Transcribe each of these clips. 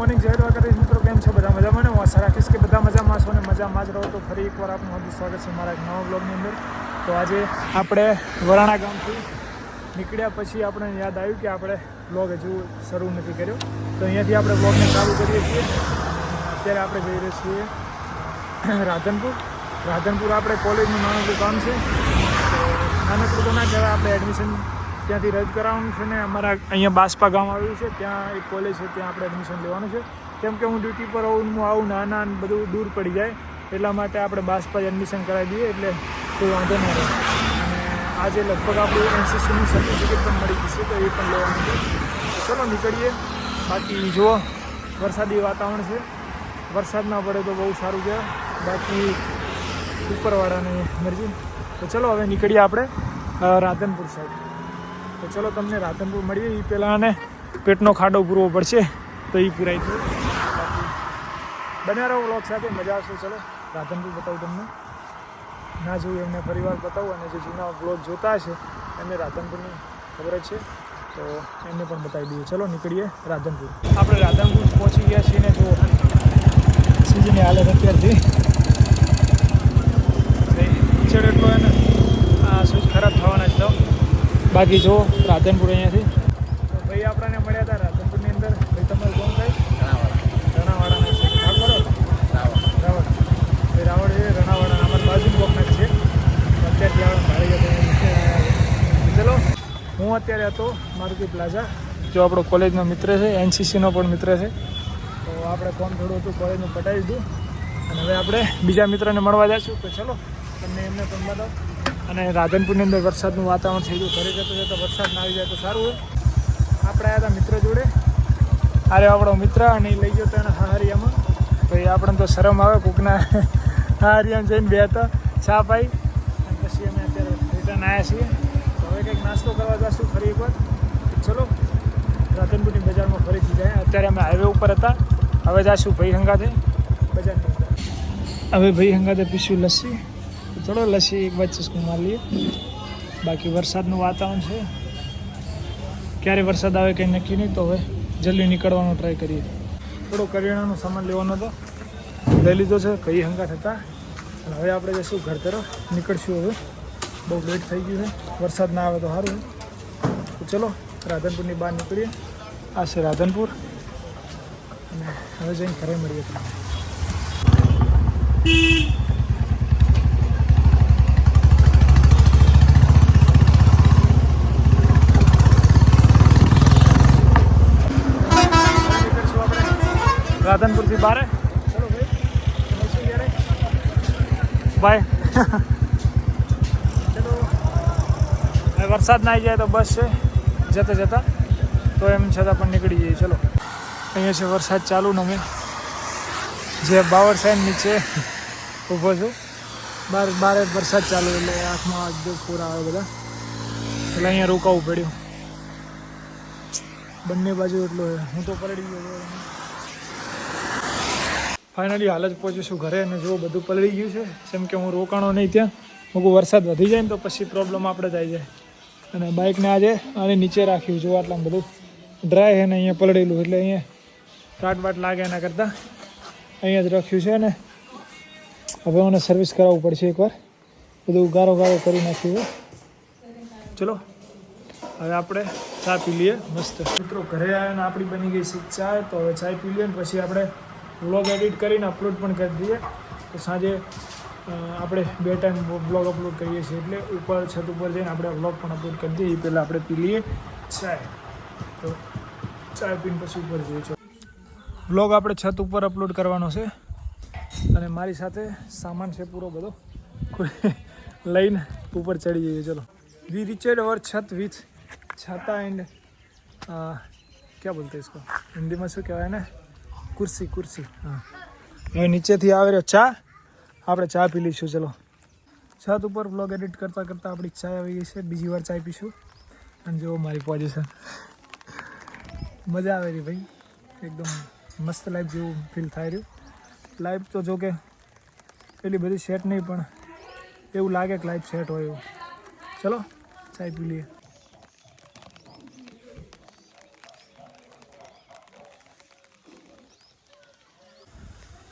Morning જય દ્વારકાધીશ મિત્રો, કેમ છો? બધા મજામાં? ને હું આશા રાખીશ કે બધા મજામાં છો ને મજામાં જ રહો. તો ફરી એકવાર આપનું હાર્દિક સ્વાગત છે મારા એક નવા બ્લોગની અંદર. તો આજે આપણે વરાણા ગામથી નીકળ્યા પછી આપણે યાદ આવ્યું કે આપણે બ્લોગ હજુ શરૂ નથી કર્યો. તો અહીંયાથી આપણે બ્લોગને ચાલુ કરીએ છીએ. અત્યારે આપણે જઈ રહ્યા છીએ રાધનપુર. રાધનપુર આપણે કોલેજનું નાનકડું કામ છે, તો નાનકડું તો ના કહેવાય, આપણે એડમિશન ત્યાંથી રદ કરાવવાનું છે ને અમારા અહીંયા બાસપા ગામ આવ્યું છે, ત્યાં એક કોલેજ છે, ત્યાં આપણે એડમિશન લેવાનું છે. કેમ કે હું ડ્યુટી પર આવું હું આવું નાના બધું દૂર પડી જાય, એટલા માટે આપણે બાસપા એડમિશન કરાવી દઈએ એટલે કોઈ વાંધો ન રહે. અને આજે લગભગ આપણું એનસીસીની સર્ટિફિકેટ પણ મળી જશે, તો એ પણ લેવાનું છે. ચલો નીકળીએ. બાકી જુઓ, વરસાદી વાતાવરણ છે. વરસાદ ના પડે તો બહુ સારું છે. બાકી ઉપરવાળાની મરજી. તો ચલો હવે નીકળીએ આપણે રાધનપુર સાઈડ તો ચલો તમને રાધનપુર મળીએ. એ પહેલાં અને પેટનો ખાડો પૂરવો પડશે તો એ પૂરાઈ ગયું બાકી બન્યા રહો વ્લોગ સાથે મજા આવશે. ચલો, રાધનપુર બતાવું તમને. ના જોયું એમને પરિવાર બતાવું. અને જે જૂના વ્લોગ જોતા હશે, એમને રાધનપુરની ખબર જ છે. તો એમને પણ બતાવી દઈએ. ચલો, નીકળીએ રાધનપુર. આપણે રાધનપુર પહોંચી ગયા છીએ ને જો સીજીની હાલત અત્યારથી. ટીચર એટલો એને આ શૂઝ ખરાબ થવાના બાકી જો રાધનપુર અહીંયાથી. તો ભાઈ આપણને મળ્યા હતા રાધનપુરની અંદર. ભાઈ તમારું કોણ થાય હા રાવણ. છે રણાવાડા. અમારા બાજુ બ્લોકના છે. અત્યારે આપણે ભાડે ચલો હું અત્યારે હતો મારુતિ પ્લાઝા. જો આપણો કોલેજનો મિત્ર છે એનસીસીનો પણ મિત્ર છે. તો આપણે કોમ થોડું હતું કોલેજનું પટાવી દીધું. અને હવે આપણે બીજા મિત્રને મળવા જઈશું તો ચલો તમને એમને પણ બતાવો અને રાધનપુરની અંદર વરસાદનું વાતાવરણ થઈ ગયું. ઘરે જતો જતો વરસાદ ના આવી જાય તો સારું હોય. આપણે આવ્યા હતા મિત્ર જોડે. અરે આપણો મિત્ર અને એ લઈ ગયો તો એના હાહરિયામાં. તો એ આપણને તો શરમ આવે, કોકના હાહરિયામાં જઈને બે હતા ચા પાઈ. અને પછી અમે અત્યારે રિટર્ન આવ્યા છીએ. તો હવે કંઈક નાસ્તો કરવા જઈશું ફરી એકવાર. ચલો, રાધનપુરની બજારમાં ફરીથી જાય. અત્યારે અમે હાઈવે ઉપર હતા. હવે જઈશું ભાઈ હંગાથે બજારની હવે ભાઈ હંગાથે પીશું લસ્સી. ચલો, લસ્સી એક બાદ ચસ્કું મારી લઈએ બાકી વરસાદનું વાતાવરણ છે. ક્યારે વરસાદ આવે કંઈ નક્કી નહીં, તો હવે જલ્દી નીકળવાનો ટ્રાય કરીએ. થોડો કરિયાણાનો સામાન લેવાનો હતો. લઈ લીધો છે કઈ હંગાત હતા. અને હવે આપણે જઈશું ઘર તરફ. નીકળશું હવે. બહુ લેટ થઈ ગયું છે. વરસાદ ના આવે તો સારું તો ચલો, રાધનપુરની બહાર નીકળીએ. આ છે રાધનપુર. અને હવે જઈને ઘરે મળીએ તમને નીકળશું આપણે રાધનપુરથી બારે. ભાઈ વરસાદ ના આવી જાય તો બસ છે. જતા જતા. તો એમ છતાં પણ નીકળી જઈએ. ચલો. અહીંયા છે વરસાદ ચાલુ ને અમે. જે બાવર સાહેબ નીચે ઊભો છું. બાર બારે વરસાદ ચાલુ એટલે આંખમાં એકદમ પૂરા આવે બધા. એટલે અહીંયા રોકાવું પડ્યું. બંને બાજુ એટલો હું તો પલળી ગયો. ફાઇનલી હાલ જ પહોંચીશું ઘરે અને જો બધું પલળી ગયું છે. જેમ કે હું રોકાણો નહીં ત્યાં. મૂકું વરસાદ વધી જાય ને તો પછી પ્રોબ્લેમ આપણે થાય જાય અને બાઇકને આજે આને નીચે રાખ્યું જો આટલા બધું. ડ્રાય છે ને અહીંયા પલળેલું એટલે અહીંયા કાટ બાટ લાગે એના કરતાં. અહીંયા જ રાખ્યું છે ને હવે મને સર્વિસ કરાવવું પડશે એકવાર. બધું ગારો ગારો કરી નાખ્યું છે. ચલો, હવે આપણે ચા પી લઈએ, મસ્ત. મિત્રો, ઘરે આવ્યા ને આપણી બની ગઈ છે ચા, તો હવે ચા પી લઈએ ને પછી આપણે વ્લોગ એડિટ કરીને અપલોડ પણ કરી દઈએ. તો સાંજે આપણે બે ટાઈમ વ્લોગ અપલોડ કરીએ છીએ. એટલે ઉપર, છત ઉપર જઈને આપણે વ્લોગ પણ અપલોડ કરી દઈએ. એ પહેલાં આપણે પી લઈએ ચાય. તો ચાય પીને પછી ઉપર જઈએ. છો વ્લોગ આપણે છત ઉપર અપલોડ કરવાનો છે. અને મારી સાથે સામાન છે પૂરો બધો. લઈને ઉપર ચડી જઈએ. ચલો. વી રીચેડ અવર છત વિથ છાતા એન્ડ ક્યાં બોલતા ઇસકો? હિન્દીમાં શું કહેવાય ને કુર્સી કુર્સી, હા. હવે નીચેથી આવે રહ્યો ચા. આપણે ચા પી લઈશું, ચલો. છત ઉપર બ્લોગ એડિટ કરતાં કરતાં આપણી ચા આવી ગઈ છે. બીજી વાર ચા પીશું. અને જુઓ મારી પોઝિશન મજા આવે રહી ભાઈ. એકદમ મસ્ત લાઈફ જેવું ફીલ થાય રહ્યું. લાઈફ તો જો કે એટલી બધી સેટ નહીં, પણ એવું લાગે કે લાઈફ સેટ હોય એવું. ચલો ચાય પી લઈએ.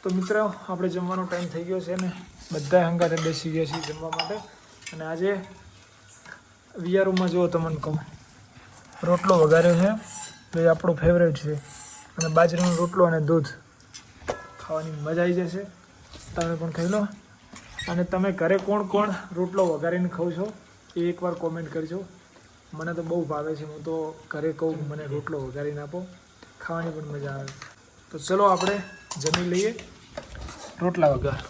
તો મિત્રો, આપણે જમવાનો ટાઈમ થઈ ગયો છે ને બધા હંગાતે બેસી ગયા છીએ જમવા માટે. અને આજે વિયારોમાં જુઓ તમને કહું. રોટલો વઘાર્યો છે, તો એ આપણો ફેવરેટ છે. અને બાજરીનો રોટલો અને દૂધ ખાવાની મજા આવી જશે. તમે પણ ખાઈ લો. અને તમે ઘરે કોણ કોણ રોટલો વઘારીને ખાવ છો, એ એકવાર કોમેન્ટ કરજો. મને તો બહુ ભાવે છે, હું તો ઘરે કહું મને રોટલો વઘારીને આપો. ખાવાની પણ મજા આવે. તો ચલો આપણે જમી લઈએ. રોટલા વઘાર